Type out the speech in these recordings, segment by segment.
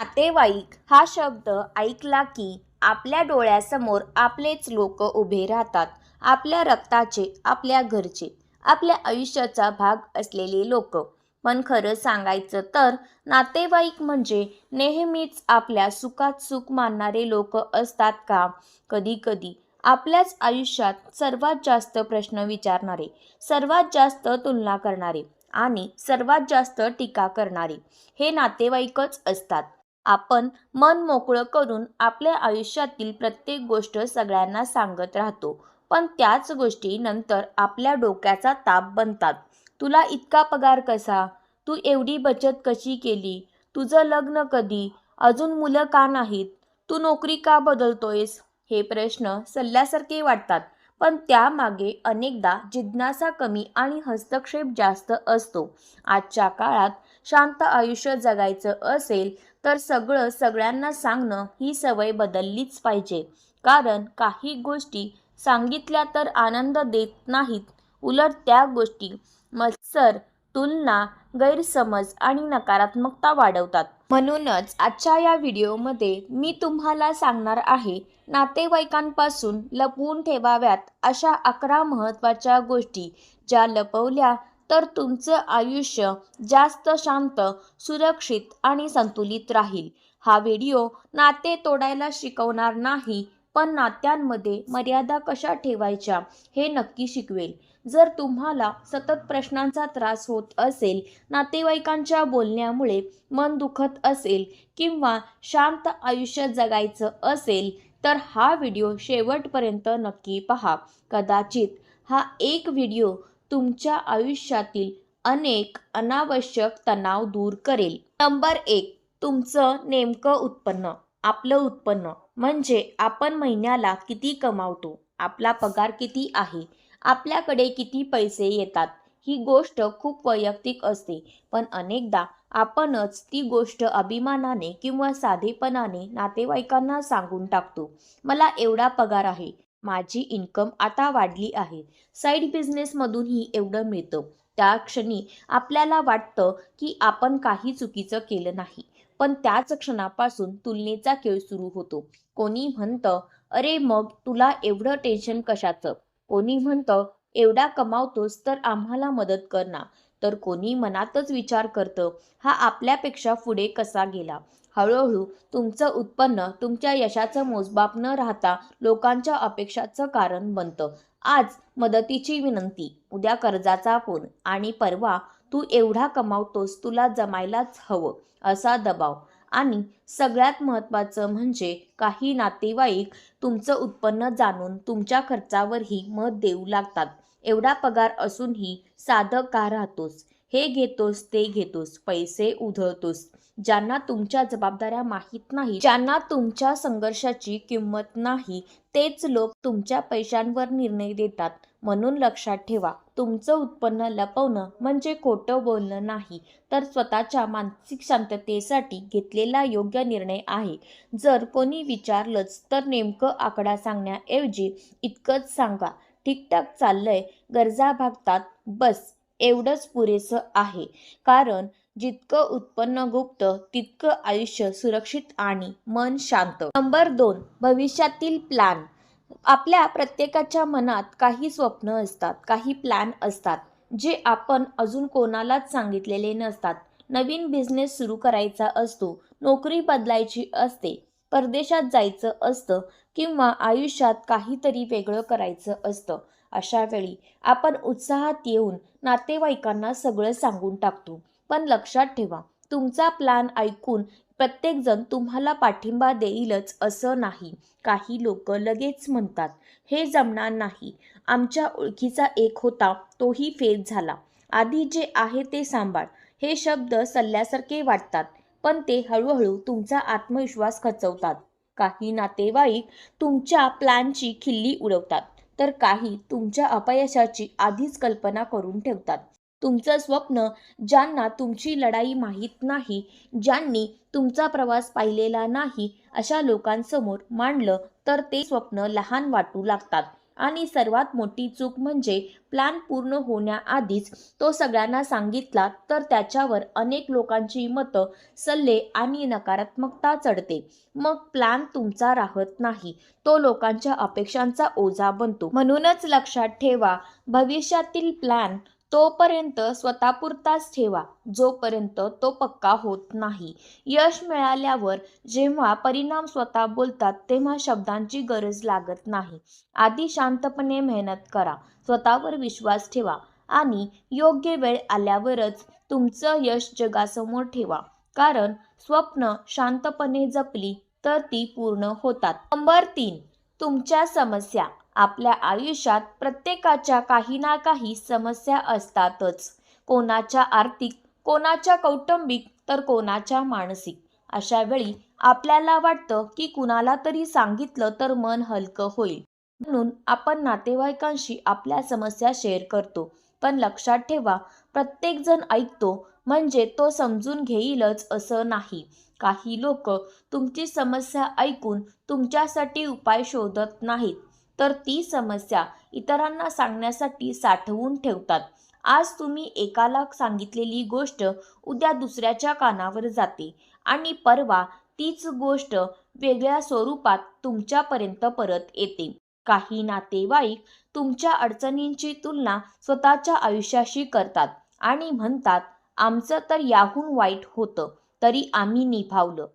नातेवाईक हा शब्द ऐकला की आपल्या डोळ्यासमोर आपलेच लोक उभे राहतात. आपल्या रक्ताचे आपल्या घरचे आपल्या आयुष्याचा भाग असलेले लोक. पण खरं सांगायचं तर नातेवाईक म्हणजे नेहमीच आपल्या सुखात सुख मानणारे लोक असतात का? कधी कधी आपल्याच आयुष्यात सर्वात जास्त प्रश्न विचारणारे सर्वात जास्त तुलना करणारे आणि सर्वात जास्त टीका करणारे हे नातेवाईकच असतात. आपण मन मोकळं करून आपल्या आयुष्यातील प्रत्येक गोष्ट सगळ्यांना सांगत राहतो. पण त्याच गोष्टी नंतर आपल्या डोक्याचा ताप बनतात. तुला इतका पगार कसा? तू एवढी बचत कशी केली? तुझं लग्न कधी? अजून मुलं का नाहीत? तू नोकरी का बदलतोयस? हे प्रश्न सल्ल्यासारखे वाटतात. पण त्यामागे अनेकदा जिज्ञासा कमी आणि हस्तक्षेप जास्त असतो. आजच्या काळात शांत आयुष्य जगायचं असेल तर सगळं सगळ्यांना सांगणं ही सवय बदललीच पाहिजे. कारण काही गोष्टी सांगितल्या तर आनंद देत नाहीत. उलट त्या गोष्टी मत्सर तुलना गैरसमज आणि नकारात्मकता वाढवतात. म्हणूनच आजच्या या व्हिडिओमध्ये मी तुम्हाला सांगणार आहे नातेवाईकांपासून लपवून ठेवाव्यात अशा अकरा महत्त्वाच्या गोष्टी ज्या लपवल्या तर तुमचं आयुष्य जास्त शांत सुरक्षित आणि संतुलित राहील. हा व्हिडिओ नाते तोडायला शिकवणार नाही पण नात्यांमध्ये मर्यादा कशा ठेवायच्या हे नक्की शिकवेल. जर तुम्हाला सतत प्रश्नांचा त्रास होत असेल नातेवाईकांच्या बोलण्यामुळे मन दुखत असेल किंवा शांत आयुष्य जगायचं असेल तर हा व्हिडिओ शेवटपर्यंत नक्की पहा. कदाचित हा एक व्हिडिओ तुमच्या आयुष्यातील अनेक अनावश्यक तणाव दूर करेल. नंबर एक तुमचं नेमकं उत्पन्न. आपलं उत्पन्न म्हणजे आपण महिन्याला किती कमावतो? आपला पगार किती आहे? आपल्याकडे किती पैसे येतात? ही गोष्ट खूप वैयक्तिक असते पण अनेकदा आपणच ती गोष्ट अभिमानाने किंवा साधेपणाने नातेवाईकांना सांगून टाकतो. मला एवढा पगार आहे माझी इन्कम आता वाढली आहे. साईड बिझनेसमधूनही एवढं मिळतं. त्या क्षणी आपल्याला वाटतं की आपण काही चुकीचं केलं नाही. पण त्याच क्षणापासून तुलनेचा खेळ सुरू होतो. कोणी म्हणतं अरे मग तुला एवढं टेन्शन कशाचं? कोणी म्हणतं एवढा कमावतोस तर आम्हाला मदत कर ना. तर कोणी मनातच विचार करतं हा आपल्यापेक्षा पुढे कसा गेला? हळूहळू तुमचं उत्पन्न तुमच्या यशाचं मोजबाप न राहता लोकांच्या अपेक्षाचं कारण बनतं. आज मदतीची विनंती उद्या कर्जाचा फोन आणि परवा तू एवढा कमावतोस तुला जमायलाच हवं असा दबाव. आणि सगळ्यात महत्त्वाचं म्हणजे काही नातेवाईक तुमचं उत्पन्न जाणून तुमच्या खर्चावरही मत देऊ लागतात. एवढा पगार असूनही साधं का राहतोस? हे घेतोस ते घेतोस पैसे उधळतोस ज्यांना तुमच्या जबाबदाऱ्या माहीत नाही ज्यांना तुमच्या संघर्षाची किंमत नाही तेच लोक तुमच्या पैशांवर निर्णय देतात. म्हणून लक्षात ठेवा तुमचं उत्पन्न लपवणं म्हणजे खोटं बोलणं नाही तर स्वतःच्या मानसिक शांततेसाठी घेतलेला योग्य निर्णय आहे. जर कोणी विचारलंच तर नेमकं आकडा सांगण्याऐवजी इतकंच सांगा ठीकठाक चाललंय गरजा भागतात बस. एवढंच पुरेसं आहे. कारण जितकं उत्पन्न गुप्त तितकं आयुष्य सुरक्षित आणि मन शांत. नंबर दोन भविष्यातील प्लॅन आपल्या प्रत्येकाच्या मनात काही स्वप्न असतात काही प्लॅन असतात जे आपण अजून कोणालाच सांगितलेले नसतात. नवीन बिझनेस सुरू करायचा असतो नोकरी बदलायची असते परदेशात जायचं असतं किंवा आयुष्यात काहीतरी वेगळं करायचं असतं. अशावेळी आपण उत्साहात येऊन नातेवाईकांना सगळं सांगून टाकतो. पण लक्षात ठेवा तुमचा प्लॅन ऐकून प्रत्येकजण तुम्हाला पाठिंबा देईलच असं नाही. काही लोक लगेच म्हणतात हे जमणार नाही. आमच्या ओळखीचा एक होता तोही फेल झाला. आधी जे आहे ते सांभाळ. हे शब्द सल्ल्यासारखे वाटतात पण ते हळूहळू तुमचा आत्मविश्वास खचवतात. काही नातेवाईक तुमच्या प्लॅनची खिल्ली उडवतात. तर काही तुमच्या अपयशाची आधीच कल्पना करून ठेवतात. तुमचं स्वप्न ज्यांना तुमची लढाई माहीत नाही ज्यांनी तुमचा प्रवास पाहिलेला नाही अशा लोकांसमोर मांडलं तर ते स्वप्न लहान वाटू लागतात. आणि सर्वात मोठी चूक म्हणजे प्लॅन पूर्ण होण्याआधीच तो सगळ्यांना सांगितला तर त्याच्यावर अनेक लोकांची मतं सल्ले आणि नकारात्मकता चढते. मग प्लॅन तुमचा राहत नाही. तो लोकांच्या अपेक्षांचा ओझा बनतो. म्हणूनच लक्षात ठेवा भविष्यातील प्लॅन तोपर्यंत स्वतःपुरताच ठेवा. जोपर्यंत तो पक्का होत नाही. यश मिळाल्यावर जेव्हा परिणाम स्वतः बोलतात तेव्हा शब्दांची गरज लागत नाही. आधी शांतपणे मेहनत करा. स्वतःवर विश्वास ठेवा आणि योग्य वेळ आल्यावरच तुमचं यश जगासमोर ठेवा. कारण स्वप्न शांतपणे जपली तर ती पूर्ण होतात. नंबर तीन. तुमच्या समस्या. आपल्या आयुष्यात प्रत्येकाच्या काही ना काही समस्या असतातच. कोणाच्या आर्थिक कोणाच्या कौटुंबिक तर कोणाच्या मानसिक. अशा वेळी आपल्याला वाटतं की कुणाला तरी सांगितलं तर मन हलकं होईल. म्हणून आपण नातेवाईकांशी आपल्या समस्या शेअर करतो. पण लक्षात ठेवा प्रत्येकजण ऐकतो म्हणजे तो समजून घेईलच असं नाही. काही लोक तुमची समस्या ऐकून तुमच्यासाठी उपाय शोधत नाहीत. तर ती समस्या इतरांना सांगण्यासाठी साठवून ठेवतात. आज तुम्ही एकाला सांगितलेली गोष्ट उद्या दुसऱ्याच्या कानावर जाते आणि परवा तीच गोष्ट वेगळ्या स्वरूपात तुमच्यापर्यंत परत येते. काही नातेवाईक तुमच्या अडचणींची तुलना स्वतःच्या आयुष्याशी करतात आणि म्हणतात आमचं तर याहून वाईट होतं तरी आम्ही निभावलं.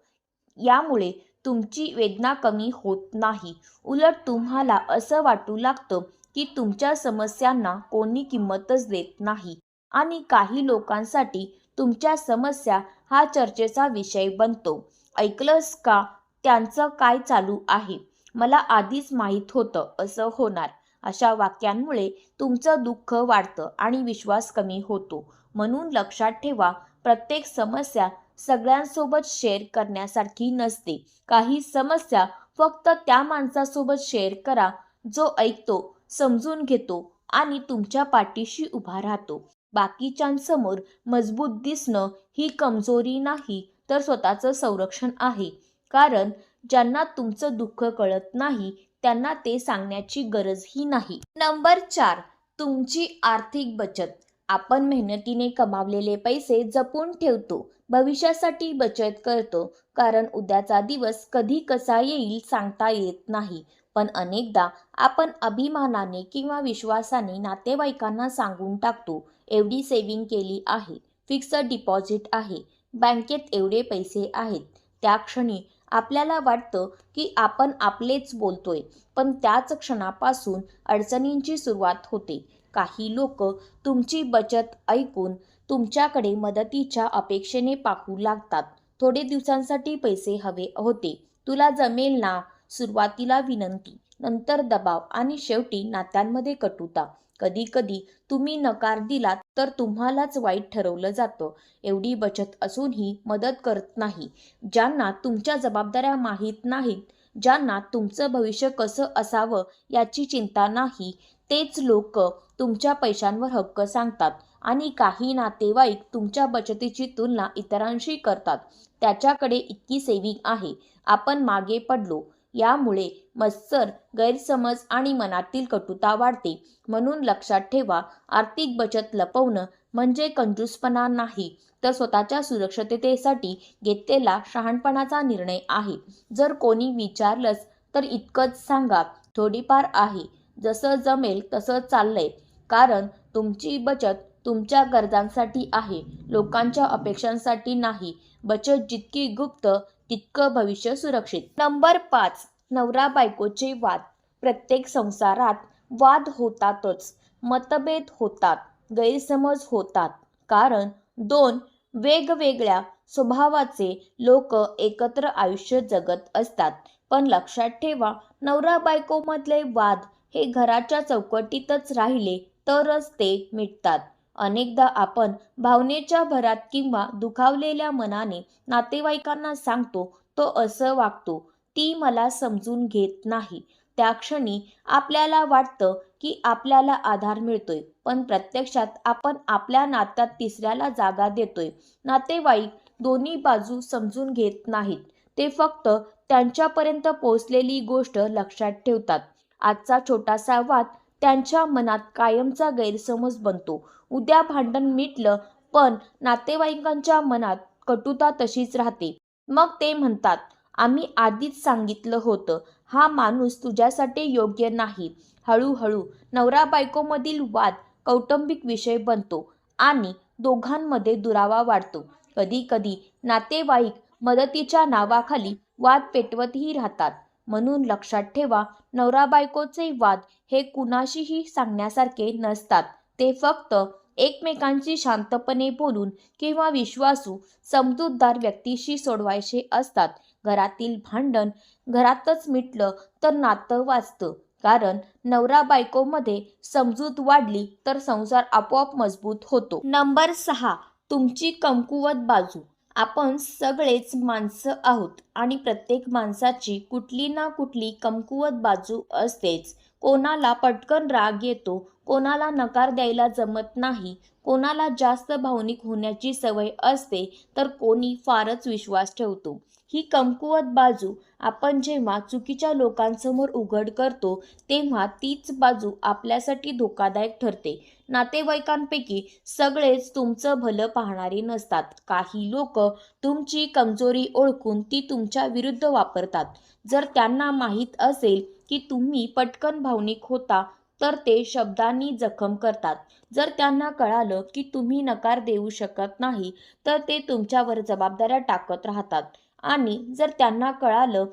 यामुळे तुमची वेदना कमी होत नाही. उलट तुम्हाला असं वाटू लागतं की तुमच्या समस्यांना कोणी किंमतच देत नाही. आणि काही लोकांसाठी तुमच्या समस्या हा चर्चेचा विषय बनतो. ऐकलंस का त्यांचं काय चालू आहे? मला आधीच माहीत होतं असं होणार. अशा वाक्यांमुळे तुमचं दुःख वाढतं आणि विश्वास कमी होतो. म्हणून लक्षात ठेवा प्रत्येक समस्या सगळ्यांसोबत शेअर करण्यासारखी नसते. काही समस्या फक्त त्या माणसासोबत शेअर करा जो ऐकतो समजून घेतो आणि तुमच्या पाठीशी उभा राहतो. बाकीच्यांसमोर मजबूत दिसणं ही कमजोरी नाही तर स्वतःचं संरक्षण आहे. कारण ज्यांना तुमचं दुःख कळत नाही त्यांना ते सांगण्याची गरजही नाही. नंबर चार तुमची आर्थिक बचत. आपण मेहनतीने कमावलेले पैसे जपून ठेवतो भविष्यासाठी बचत करतो कारण उद्याचा दिवस कधी कसा येईल सांगता येत नाही. पण अनेकदा आपण अभिमानाने किंवा विश्वासाने नातेवाईकांना सांगून टाकतो एवढी सेव्हिंग केली आहे फिक्स्ड डिपॉझिट आहे बँकेत एवढे पैसे आहेत. त्या क्षणी आपल्याला वाटतं की आपण आपलेच बोलतोय पण त्याच क्षणापासून अडचणींची सुरुवात होते. काही लोक तुमची बचत ऐकून तुमच्याकडे मदतीच्या अपेक्षेने पाहू लागतात. थोडे दिवसांसाठी पैसे हवे होते. तुला जमेल ना? सुरुवातीला विनंती. नंतर दबाव आणि शेवटी नात्यांमध्ये कटुता. कधी कधी तुम्ही नकार दिलात तर तुम्हालाच वाईट ठरवलं जातं. एवढी बचत असूनही मदत करत नाही. ज्यांना तुमच्या जबाबदाऱ्या माहीत नाहीत ज्यांना तुमचं भविष्य कसं असावं याची चिंता नाही तेच लोक तुमच्या पैशांवर हक्क सांगतात आणि काही नातेवाईक तुमच्या बचतीची तुलना इतरांशी करतात. त्याच्याकडे इतकी सेविंग आहे. आपण मागे पडलो. यामुळे मत्सर गैरसमज आणि मनातील कटुता वाढते. म्हणून लक्षात ठेवा आर्थिक बचत लपवणं म्हणजे कंजूसपणा नाही. तर स्वतःच्या सुरक्षिततेसाठी घेतलेला शहाणपणाचा निर्णय आहे. जर कोणी विचारलंच तर इतकंच सांगा थोडीफार आहे. जसं जमेल तसं चाललंय. कारण तुमची बचत तुमच्या गरजांसाठी आहे लोकांच्या अपेक्षांसाठी नाही. बचत जितकी गुप्त तितकं भविष्य सुरक्षित. नंबर पाच नवरा बायकोचे वाद. प्रत्येक संसारात वाद होतातच मतभेद होतात गैरसमज होतात. कारण दोन वेगवेगळ्या स्वभावाचे लोक एकत्र आयुष्य जगत असतात. पण लक्षात ठेवा नवरा बायकोमधले वाद हे घराच्या चौकटीतच राहिले तरच ते मिटतात. अनेकदा आपण भावनेच्या भरात किंवा दुखावलेल्या मनाने नातेवाईकांना सांगतो तो असं वागतो ती मला समजून घेत नाही. त्या क्षणी आपल्याला वाटतं की आपल्याला आधार मिळतोय पण प्रत्यक्षात आपण आपल्या नात्यात तिसऱ्याला जागा देतोय. नातेवाईक दोन्ही बाजू समजून घेत नाहीत ते फक्त त्यांच्यापर्यंत पोहोचलेली गोष्ट लक्षात ठेवतात. आजचा छोटासा वाद त्यांच्या मनात कायमचा गैरसमज बनतो. उद्या भांडण मिटलं पण नातेवाईकांच्या मनात कटुता तशीच राहते. मग ते म्हणतात आम्ही आधीच सांगितलं होतं हा माणूस तुझ्यासाठी योग्य नाही. हळूहळू नवरा बायकोमधील वाद कौटुंबिक विषय बनतो आणि दोघांमध्ये दुरावा वाढतो. कधी कधी नातेवाईक मदतीच्या नावाखाली वाद पेटवतही राहतात. म्हणून लक्षात ठेवा नवरा बायकोचे वाद हे कुणाशीही सांगण्यासारखे नसतात. ते फक्त एकमेकांशी शांतपणे बोलून किंवा विश्वासू समजूतदार व्यक्तीशी सोडवायचे असतात. घरातील भांडण घरातच मिटलं तर नातं वाचतं. कारण नवरा बायकोमध्ये समजूत वाढली तर संसार आपोआप मजबूत होतो. नंबर सहा तुमची कमकुवत बाजू. आपण सगळेच माणसं आहोत आणि प्रत्येक माणसाची कुठली ना कुठली कमकुवत बाजू असतेच. कोणाला पटकन राग येतो कोणाला नकार द्यायला जमत नाही कोणाला जास्त भावनिक होण्याची सवय असते तर कोणी फारच विश्वास ठेवतो. ही कमकुवत बाजू आपण जेव्हा चुकीच्या लोकांसमोर उघड करतो तेव्हा तीच बाजू आपल्यासाठी धोकादायक ठरते. नातेवाईकांपैकी सगळेच तुमचं भलं पाहणारे नसतात. काही लोक तुमची कमजोरी ओळखून ती तुमच्या विरुद्ध वापरतात. जर त्यांना माहीत असेल की तुम्ही पटकन भावनिक होता तर ते शब्दांनी जखम करतात. जर त्यांना कळालं की तुम्ही नकार देऊ शकत नाही तर ते तुमच्यावर जबाबदाऱ्या टाकत राहतात. आणि जर त्यांना कळालं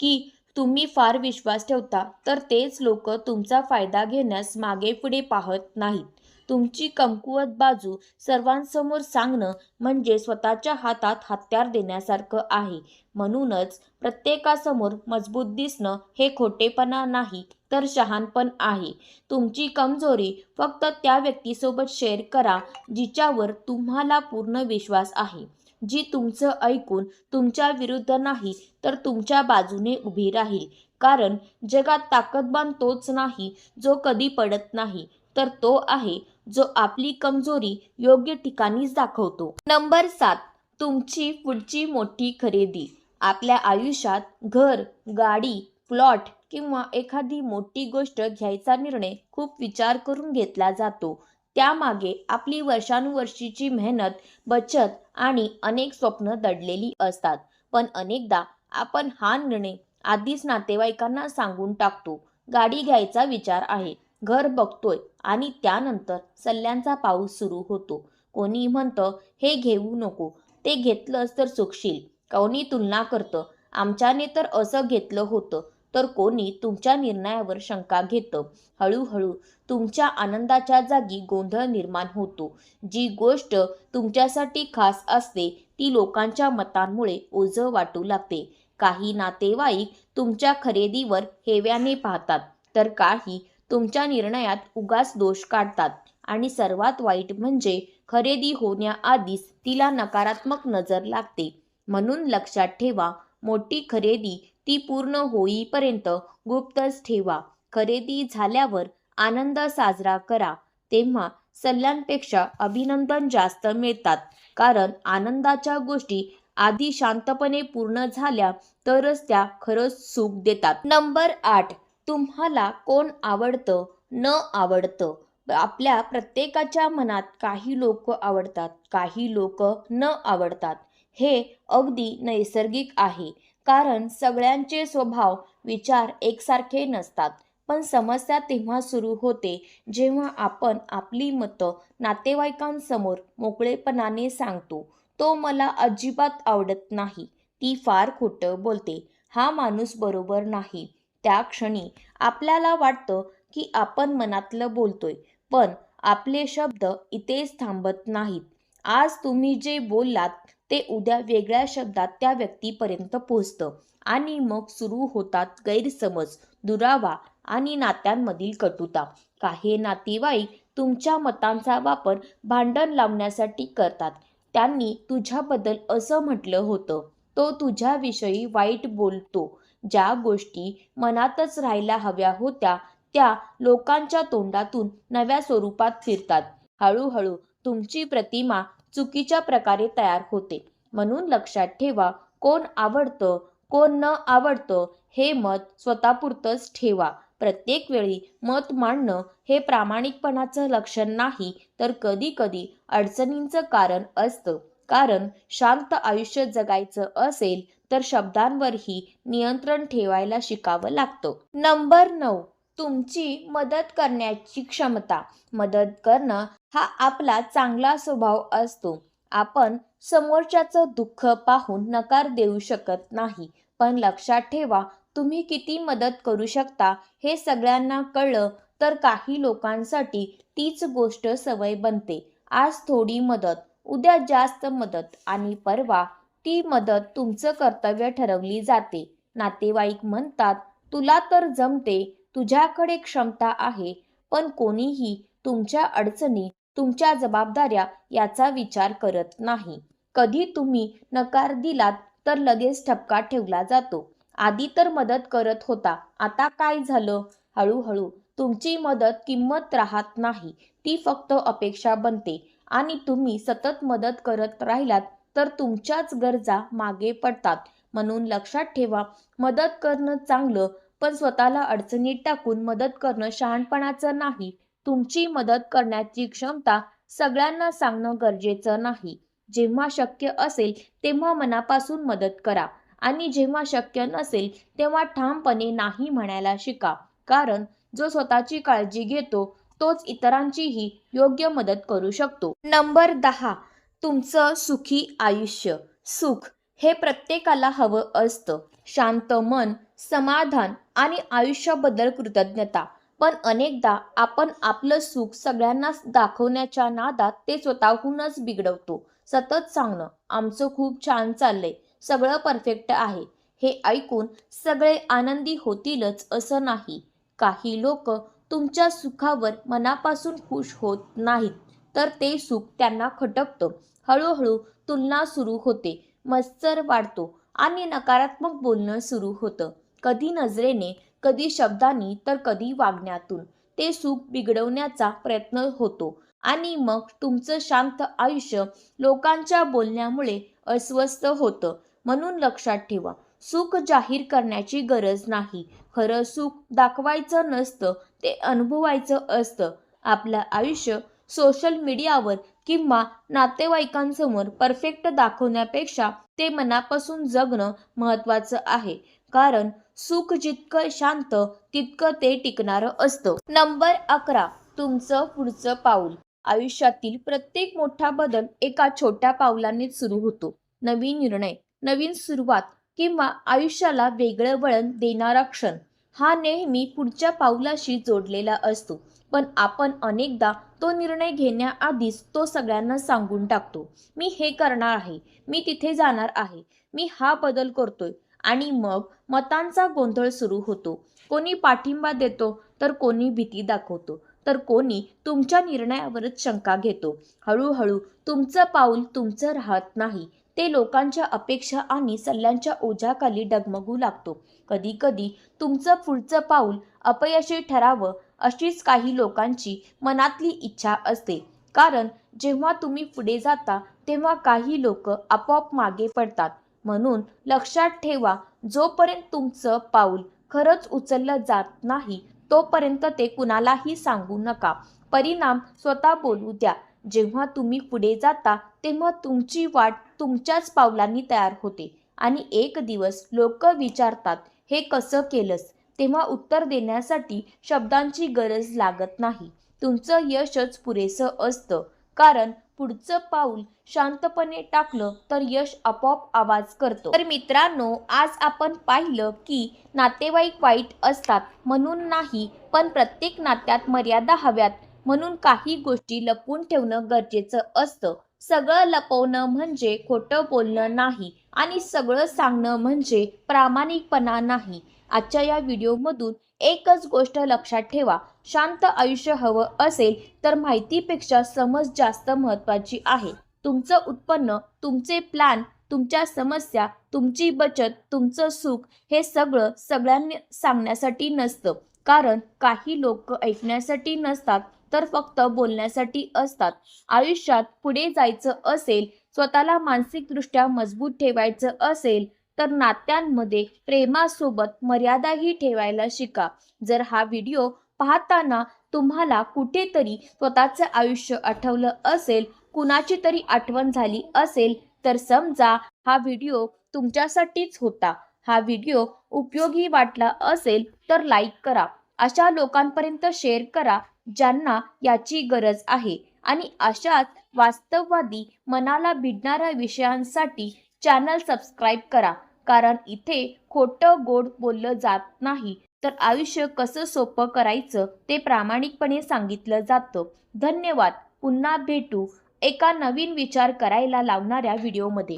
की तुम्ही फार विश्वास ठेवता तर तेच लोक तुमचा फायदा घेण्यास मागे पुढे पाहत नाहीत. तुमची कमकुवत बाजू सर्वांसमोर सांगणं म्हणजे स्वतःच्या हातात हत्यार देण्यासारखं आहे. म्हणूनच प्रत्येकासमोर मजबूत दिसणं हे खोटेपणा नाही तर शहाणपण आहे. तुमची कमजोरी फक्त त्या व्यक्तीसोबत शेअर करा जिच्यावर तुम्हाला पूर्ण विश्वास आहे. जी तुमचं ऐकून तुमच्या विरुद्ध नाही तर तुमच्या बाजूने उभी राहील. कारण जगात ताकदवान तोच नाही जो कधी पडत नाही तर तो आहे जो आपली कमजोरी योग्य ठिकाणीच दाखवतो. नंबर सात तुमची पुढची मोठी खरेदी. आपल्या आयुष्यात घर गाडी प्लॉट किंवा एखादी मोठी गोष्ट घ्यायचा निर्णय खूप विचार करून घेतला जातो. त्यामागे आपली वर्षानुवर्षीची मेहनत बचत आणि अनेक स्वप्न दडलेली असतात. पण अनेकदा आपण हा निर्णय आधीच नातेवाईकांना सांगून टाकतो. गाडी घ्यायचा विचार आहे. घर बघतोय आणि त्यानंतर सल्ल्यांचा पाऊस सुरू होतो. कोणी म्हणतं हे घेऊ नको. ते घेतलंच तर चुकशील. कोणी तुलना करतं. आमच्याने तर असं घेतलं होतं. तर कोणी तुमच्या निर्णयावर शंका घेतं. हळूहळू तुमच्या आनंदाच्या जागी गोंधळ निर्माण होतो. जी गोष्ट तुमच्यासाठी खास असते ती लोकांच्या मतांमुळे ओझं वाटू लागते. काही नातेवाईक तुमच्या खरेदीवर हेव्याने पाहतात तर काही तुमच्या निर्णयात उगाच दोष काढतात. आणि सर्वात वाईट म्हणजे खरेदी होण्याआधीच तिला नकारात्मक नजर लागते. म्हणून लक्षात ठेवा मोठी खरेदी ती पूर्ण होईपर्यंत गुप्तच ठेवा. खरेदी झाल्यावर आनंद साजरा करा. तेव्हा सल्ल्यांपेक्षा अभिनंदन जास्त मिळतात. कारण आनंदाच्या गोष्टी आधी शांतपणे पूर्ण झाल्या तरच त्या खरंच सुख देतात. नंबर आठ. तुम्हाला कोण आवडतं? न आवडतं. आपल्या प्रत्येकाच्या मनात काही लोक आवडतात काही लोक न आवडतात. हे अगदी नैसर्गिक आहे. कारण सगळ्यांचे स्वभाव विचार एकसारखे नसतात. पण समस्या तेव्हा सुरू होते जेव्हा आपण आपली मतं नातेवाईकांसमोर मोकळेपणाने सांगतो. तो मला अजिबात आवडत नाही. ती फार खोटं बोलते. हा माणूस बरोबर नाही. त्या क्षणी आपल्याला वाटतं की आपण मनातलं बोलतोय पण आपले शब्द इथेच थांबत नाहीत. आज तुम्ही जे बोललात ते उद्या वेगळ्या शब्दात त्या व्यक्तीपर्यंत पोहोचतं. आणि मग सुरू होतात गैरसमज दुरावा आणि नात्यांमधील कटुता. काही नातेवाईक तुमच्या मतांचा वापर भांडण लावण्यासाठी करतात. त्यांनी तुझ्याबद्दल असं म्हटलं होतं. तो तुझ्याविषयी वाईट बोलतो. ज्या गोष्टी मनातच राहायला हव्या होत्या त्या लोकांच्या तोंडातून नव्या स्वरूपात फिरतात. हळूहळू तुमची प्रतिमा चुकीच्या प्रकारे तयार होते. म्हणून लक्षात ठेवा कोण आवडतं कोण न आवडतं हे मत स्वतःपुरतंच ठेवा. प्रत्येक वेळी मत मांडणं हे प्रामाणिकपणाचं लक्षण नाही तर कधी कधी अडचणींचं कारण असतं. कारण शांत आयुष्य जगायचं असेल तर शब्दांवरही नियंत्रण ठेवायला शिकावं लागतं. नंबर नऊ. तुमची मदत करण्याची क्षमता. मदत करणं हा आपला चांगला स्वभाव असतो. आपण समोरच्याचं दुःख पाहून नकार देऊ शकत नाही. पण लक्षात ठेवा तुम्ही किती मदत करू शकता हे सगळ्यांना कळलं तर काही लोकांसाठी तीच गोष्ट सवय बनते. आज थोडी मदत उद्या जास्त मदत आणि परवा ती मदत तुमचं कर्तव्य ठरवली जाते. नातेवाईक म्हणतात तुला तर जमते तुझ्याकडे क्षमता आहे पण कोणीही तुमच्या अडचणी तुमच्या जबाबदाऱ्या याचा विचार करत नाही. कधी तुम्ही नकार दिलात तर लगेच ठपका ठेवला जातो. आधी तर मदत करत होता आता काय झालं? हळूहळू तुमची मदत किंमत राहत नाही ती फक्त अपेक्षा बनते. आणि तुम्ही सतत मदत करत राहिलात तर तुमच्याच गरजा मागे पडतात. म्हणून लक्षात ठेवा मदत करणं चांगलं पण स्वतःला अडचणीत टाकून मदत करणं शहाणपणाचं नाही. तुमची मदत करण्याची क्षमता सगळ्यांना सांगणं गरजेचं नाही. जेव्हा शक्य असेल तेव्हा मनापासून मदत करा. आणि जेव्हा शक्य नसेल तेव्हा ठामपणे नाही म्हणायला शिका. कारण जो स्वतःची काळजी घेतो तोच इतरांचीही योग्य मदत करू शकतो. नंबर दहा. तुमचं सुखी आयुष्य. सुख हे प्रत्येकाला हवं असतं. शांत मन समाधान आणि आयुष्याबद्दल कृतज्ञता. पण अनेकदा आपण आपलं सुख सगळ्यांना दाखवण्याच्या नादात ते स्वतःहूनच बिघडवतो. सतत सांगणं आमचं खूप छान चाललंय सगळं परफेक्ट आहे हे ऐकून सगळे आनंदी होतीलच असं नाही. काही लोक तुमच्या सुखावर मनापासून खुश होत नाहीत तर ते सुख त्यांना खटकतं. हळूहळू तुलना सुरू होते मत्सर वाढतो आणि नकारात्मक बोलणं सुरू होतं. कधी नजरेने कधी शब्दांनी तर कधी वागण्यातून. ते सुख बिघडवण्याचा प्रयत्न होतो. आणि मग तुमचं शांत आयुष्य लोकांच्या बोलण्यामुळे अस्वस्थ होतं म्हणून लक्षात ठेवा. सुख जाहीर करण्याची गरज नाही. खरं सुख दाखवायचं नसतं ते अनुभवायचं असतं. आपलं आयुष्य सोशल मीडियावर किंवा नातेवाईकांसमोर परफेक्ट दाखवण्यापेक्षा ते मनापासून जगणं महत्त्वाचं आहे. कारण सुख जितकं शांत तितकं ते टिकणारं असतं. नंबर अकरा तुमचं पुढचं पाऊल. आयुष्यातील प्रत्येक मोठा बदल एका छोट्या पावलानेच सुरू होतो. नवीन निर्णय नवीन सुरुवात किंवा आयुष्याला वेगळं वळण देणारा क्षण हा नेहमी पुढच्या पाऊलाशी जोडलेला असतो. पण आपण अनेकदा तो निर्णय घेण्याआधीच तो सगळ्यांना सांगून टाकतो. मी हे करणार आहे मी तिथे जाणार आहे मी हा बदल करतोय आणि मग मतांचा गोंधळ सुरू होतो. कोणी पाठिंबा देतो तर कोणी भीती दाखवतो. तर कोणी तुमच्या निर्णयावरच शंका घेतो. हळूहळू तुमचं पाऊल तुमचं राहत नाही. ते लोकांच्या अपेक्षा आणि सल्ल्यांच्या ओझ्याखाली डगमगू लागतो. कधी कधी तुमचं पुढचं पाऊल अपयशी ठरावं अशीच काही लोकांची मनातली इच्छा असते. कारण जेव्हा तुम्ही पुढे जाता तेव्हा काही लोक आपोआप मागे पडतात. म्हणून लक्षात ठेवा जोपर्यंत तुमचं पाऊल खरंच उचललं जात नाही तोपर्यंत ते कुणालाही सांगू नका. परिणाम स्वतः बोलू द्या. जेव्हा तुम्ही पुढे जाता तेव्हा तुमची वाट तुमच्याच पावलांनी तयार होते आणि एक दिवस लोक विचारतात हे कसं केलंस? तेव्हा उत्तर देण्यासाठी शब्दांची गरज लागत नाही. तुमचं यशच पुरेसं असतं. कारण पुढचं पाऊल शांतपणे टाकलं तर यश आपोआप आवाज करतो. तर मित्रांनो आज आपण पाहिलं की नातेवाईक वाईट असतात म्हणून नाही पण प्रत्येक नात्यात मर्यादा हव्यात म्हणून काही गोष्टी लपवून ठेवणं गरजेचं असतं. सगळं लपवणं म्हणजे खोटं बोलणं नाही आणि सगळं सांगणं म्हणजे प्रामाणिकपणा नाही. आजच्या या व्हिडिओमधून एकच गोष्ट लक्षात ठेवा. शांत आयुष्य हवं असेल तर माहितीपेक्षा समज जास्त महत्त्वाची आहे. तुमचं उत्पन्न तुमचे प्लॅन तुमच्या समस्या तुमची बचत तुमचं सुख हे सगळं सगळ्यांनी सांगण्यासाठी नसतं. कारण काही लोक ऐकण्यासाठी नसतात तर फक्त बोलण्यासाठी असतात. आयुष्यात पुढे जायचं असेल स्वतःला मानसिकदृष्ट्या मजबूत ठेवायचं असेल तर नात्यांमध्ये प्रेमासोबत मर्यादाही ठेवायला शिका. जर हा व्हिडिओ पाहताना तुम्हाला कुठेतरी स्वतःचं आयुष्य आठवलं असेल कुणाची तरी आठवण झाली असेल तर समजा हा व्हिडिओ तुमच्यासाठीच होता. हा व्हिडिओ उपयोगी वाटला असेल तर लाईक करा. अशा लोकांपर्यंत शेअर करा ज्यांना याची गरज आहे. आणि अशाच वास्तववादी मनाला भिडणाऱ्या विषयांसाठी चॅनल सबस्क्राईब करा. कारण इथे खोटं गोड बोललं जात नाही. तर आयुष्य कसं सोपं करायचं ते प्रामाणिकपणे सांगितलं जातं. धन्यवाद. पुन्हा भेटू एका नवीन विचार करायला लावणाऱ्या व्हिडिओमध्ये.